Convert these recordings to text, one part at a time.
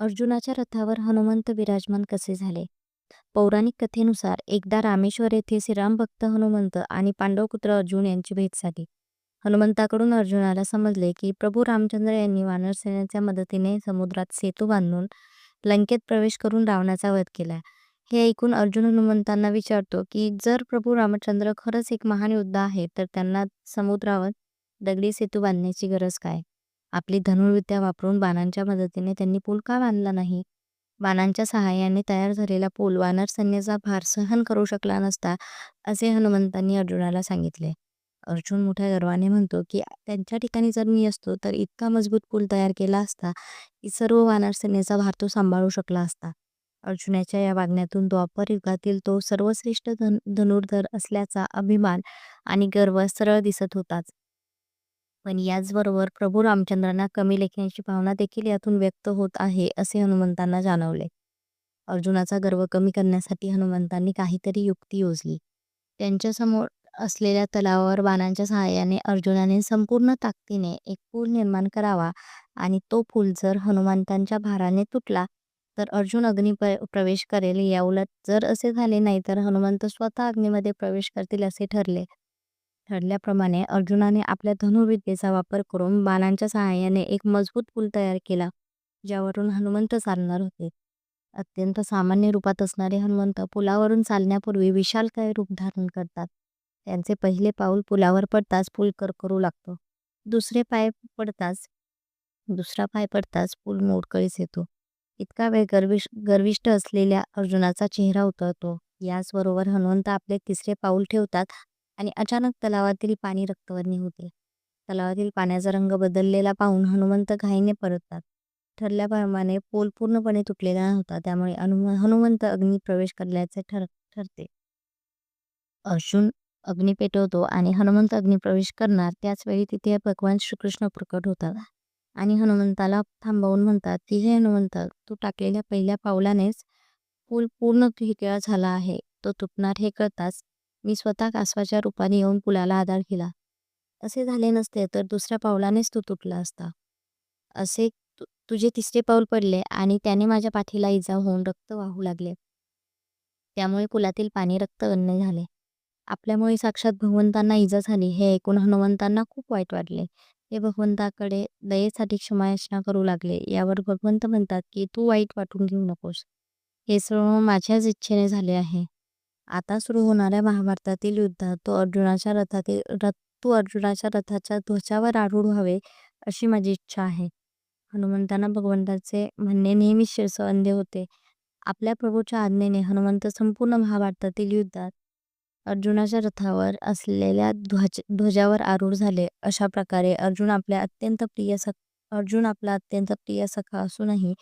अर्जुनाच्या रथावर हनुमंत विराजमान कसे झाले? पौराणिक कथेनुसार एकदा रामेश्वर येथे श्रीराम भक्त हनुमंत आणि पांडवपुत्र अर्जुन यांची भेट झाली. हनुमंताकडून अर्जुनाला समजले की प्रभू रामचंद्र यांनी वानरसेनेच्या मदतीने समुद्रात सेतू बांधून लंकेत प्रवेश करून रावणाचा वध केला. हे ऐकून अर्जुन हनुमंतांना विचारतो की जर प्रभू रामचंद्र खरंच एक महान योद्धा आहे तर त्यांना समुद्रावर दगडी सेतू बांधण्याची गरज काय? आपली धनुर्विद्या वापरून बाणांच्या मदतीने त्यांनी पूल का बांधला नाही? बाणांच्या सहाय्याने तयार झालेला पूल वानर सैन्याचा भार सहन करू शकला नसता असे हनुमंतांनी अर्जुनाला सांगितले. अर्जुन मोठ्या गर्वाने म्हणतो की त्यांच्या ठिकाणी जर मी असतो तर इतका मजबूत पूल तयार केला असता की सर्व वानर सैन्याचा भार तो सांभाळू शकला असता. अर्जुनाच्या या वागण्यातून द्वापर युगातील तो सर्वश्रेष्ठ धन धनुर्धर असल्याचा अभिमान आणि गर्व सरळ दिसत होताच. पण याचबरोबर प्रभू रामचंद्रांना कमी लेखण्याची भावना देखील यातून व्यक्त होत आहे असे हनुमंतांना जाणवले. अर्जुनाचा गर्व कमी करण्यासाठी हनुमंतांनी काहीतरी युक्ती योजली. त्यांच्यासमोर असलेल्या तलावावर बाणांच्या सहाय्याने अर्जुनाने संपूर्ण ताकदीने एक पूल निर्माण करावा आणि तो पूल जर हनुमंतांच्या भाराने तुटला तर अर्जुन अग्नी प्रवेश करेल याउलट जर असे झाले नाही तर हनुमंत स्वतः अग्नीमध्ये प्रवेश करतील असे ठरले. ठरल्याप्रमाणे अर्जुनाने आपल्या धनुर्विद्येचा वापर करून बाणांच्या सहाय्याने एक मजबूत पूल तयार केला ज्यावरून हनुमंत चालणार होते. अत्यंत सामान्य रूपात असणारे हनुमंत पुलावरून चालण्यापूर्वी विशालकाय रूप धारण करतात. त्यांचे पहिले पाऊल पुलावर पडताच पूल करकरू लागतो. दुसरे पाय पडताच दुसरा पाय पडताच पूल मोडकळीस येतो. इतका वेळ गर्विष्ठ असलेल्या अर्जुनाचा चेहरा उतरतो. याचबरोबर हनुमंत आपले तिसरे पाऊल ठेवतात आणि अचानक तलावातील पाणी रक्तवर्णी होते. तलावातील पाण्याचा रंग बदललेला पाहून हनुमंत घाईने परततात. ठरल्याप्रमाणे पूल पूर्णपणे तुटलेला नव्हता त्यामुळे हनुमंत अग्नी प्रवेश करण्याचे ठरते. अर्जुन अग्नी पेटवतो आणि हनुमंत अग्नी प्रवेश करणार त्याच वेळी तिथे भगवान श्रीकृष्ण प्रकट होतात आणि हनुमंताला थांबवून म्हणतात की हे हनुमंत तू टाकलेल्या पहिल्या पावलानेच पूल पूर्ण ठिकाण झाला आहे. तो तुटणार हे कळताच मी स्वतः कासवाच्या रूपाने येऊन पुलाला आधार केला. असे झाले नसते तर दुसऱ्या पावलानेच तू तुटला असता. असे तुझे तिसरे पाऊल पडले आणि त्याने माझ्या पाठीला इजा होऊन रक्त वाहू लागले. त्यामुळे पुलातील पाणी रक्त अन्य झाले. आपल्यामुळे साक्षात भगवंतांना इजा झाली हे ऐकून हनुमंतांना खूप वाईट वाटले. ते भगवंताकडे दयेसाठी क्षमायाचना करू लागले. यावर भगवंत म्हणतात की तू वाईट वाटून घेऊ नकोस. हे सर्व माझ्याच इच्छेने झाले आहे. आता सुरू होणाऱ्या महाभारतातील युद्धात तो अर्जुनाच्या रथातील तू अर्जुनाच्या रथाच्या ध्वजावर आरूढ व्हावे अशी माझी इच्छा आहे. हनुमंतांना भगवंताचे म्हणणे नेहमीच शिरसवंदे होते. आपल्या प्रभूच्या आज्ञेने हनुमंत संपूर्ण महाभारतातील युद्धात अर्जुनाच्या रथावर असलेल्या ध्वज ध्वजावर आरूढ झाले. अशा प्रकारे अर्जुन आपल्या अत्यंत प्रिय अर्जुन आपला अत्यंत प्रिय सखा असूनही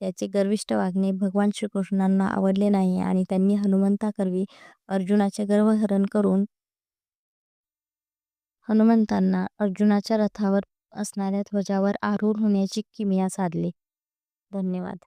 त्याचे गर्विष्ठ वागणे भगवान श्रीकृष्णांना आवडले नाही आणि त्यांनी हनुमंताकरवी अर्जुनाचे गर्वहरण करून हनुमंतांना अर्जुनाच्या रथावर असणाऱ्या ध्वजावर आरूढ होण्याची किमया साधली. धन्यवाद.